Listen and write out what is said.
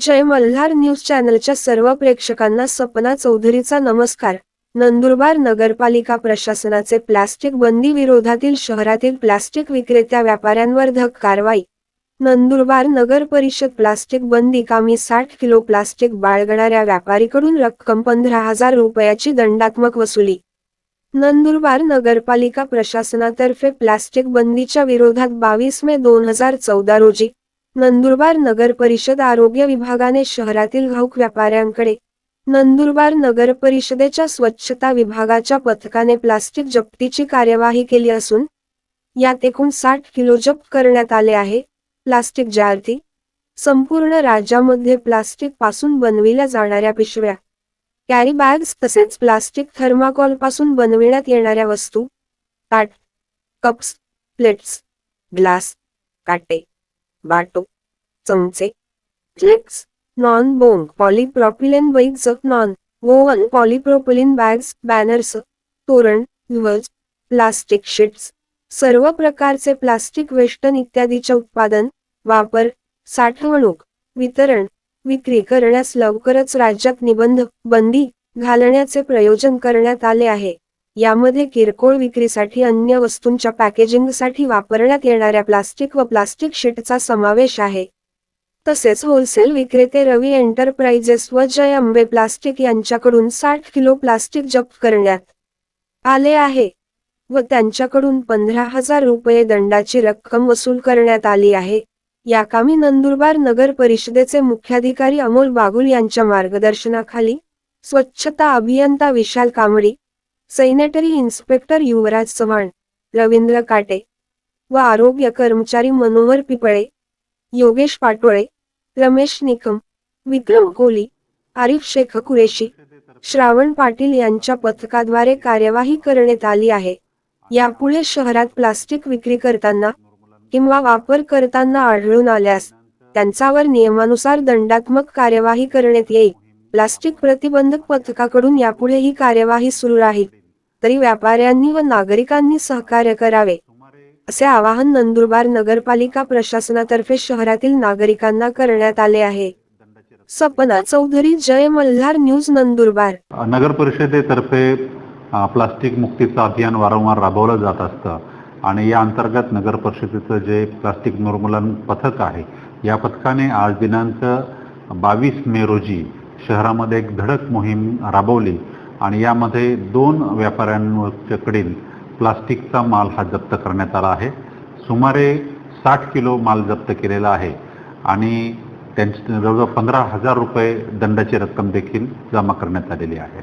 जय Malhar news चॅनलच्या सर्व प्रेक्षकांना सपना चौधरीचा नमस्कार. नंदुरबार नगरपालिका प्रशासनाचे प्लास्टिक बंदी विरोधातील शहरातील प्लास्टिक विक्रेत्या व्यापाऱ्यांवर धक कारवाई. नंदुरबार नगर परिषद प्लास्टिक बंदी कामी साठ किलो प्लास्टिक बाळगणाऱ्या व्यापारीकडून रक्कम पंधरा हजार रुपयाची दंडात्मक वसुली. नंदुरबार नगरपालिका प्रशासनातर्फे प्लास्टिक बंदीच्या विरोधात बावीस मे दोन हजार चौदा रोजी नंदुरबार नगर परिषद आरोग्य विभागाने शहरातील घाऊक व्यापाऱ्यांकडे नंदुरबार नगर परिषदेच्या स्वच्छता विभागाच्या पथकाने प्लास्टिक जप्तीची कार्यवाही केली असून यात एकूण साठ किलो जप्त करण्यात आले आहे. प्लास्टिक जाळती संपूर्ण राज्यामध्ये प्लास्टिकपासून बनविल्या जाणाऱ्या पिशव्या कॅरी बॅग्स तसेच प्लास्टिक थर्माकॉलपासून बनविण्यात येणाऱ्या वस्तू ताट कप्स प्लेट्स ग्लास काटे बाटो चमचे flex non Bong polypropylene bags non woven polypropylene bags banners तोरण ध्वज प्लास्टिक शीट्स सर्व प्रकारचे प्लास्टिक वेस्टन इत्यादीचे उत्पादन वापर साठवणूक वितरण विक्री करण्यास लवकरच राज्यात निबंध बंदी घालण्याचे प्रयोजन करण्यात आले आहे. यामध्ये किरकोळ विक्रीसाठी अन्य वस्तूंच्या पॅकेजिंगसाठी वापरण्यात येणाऱ्या प्लास्टिक व प्लास्टिक शीटचा समावेश आहे. तसेच होलसेल विक्रेते रवी एंटरप्राइजेस व जय अंबे प्लास्टिक यांच्याकडून साठ किलो प्लास्टिक जप्त करण्यात आले आहे व त्यांच्याकडून पंधरा हजार रुपये दंडाची रक्कम वसूल करण्यात आली आहे. याकामी नंदुरबार नगर परिषदेचे मुख्याधिकारी अमोल बागुल यांच्या मार्गदर्शनाखाली स्वच्छता अभियंता विशाल कांबडी सॅनिटरी इन्स्पेक्टर युवराज चव्हाण रवींद्र काटे व आरोग्य कर्मचारी मनोहर पिपळे योगेश पाटोळे रमेश निकम विक्रम कोली आरिफ शेख कुरेशी श्रावण पाटील यांच्या पथकाद्वारे कार्यवाही करण्यात आली आहे. यापुढे शहरात प्लास्टिक विक्री करताना किंवा वापर करताना आढळून आल्यास त्यांच्यावर नियमानुसार दंडात्मक कार्यवाही करण्यात येईल. प्लास्टिक प्रतिबंधक पथकाकडून यापुढे ही कार्यवाही सुरू राहील. तरी व्यापाऱ्यांनी व नागरिकांनी सहकार्य करावे असे आवाहन नंदुरबार नगरपालिका प्रशासनातर्फे शहरातील नागरिकांना करण्यात आले आहे. सपना चौधरी जय मल्हार न्यूज नंदुरबार. नगर परिषदेतर्फे प्लास्टिक मुक्तीचं अभियान वारंवार राबवलं जात असतं. आणि या अंतर्गत नगर परिषदेचं जे प्लास्टिक निर्मूलन पथक आहे या पथकाने आज दिनांक बावीस मे रोजी शहरामध्ये एक धडक मोहीम राबवली आणि यामध्ये दोन व्यापाऱ्यांकडील प्लास्टिकचा माल हा जप्त करण्यात आला आहे. सुमारे साठ किलो माल जप्त केलेला आहे आणि त्यांची जवळजवळ पंधरा हजार रुपये दंडाची रक्कम देखील जमा करण्यात आलेली आहे.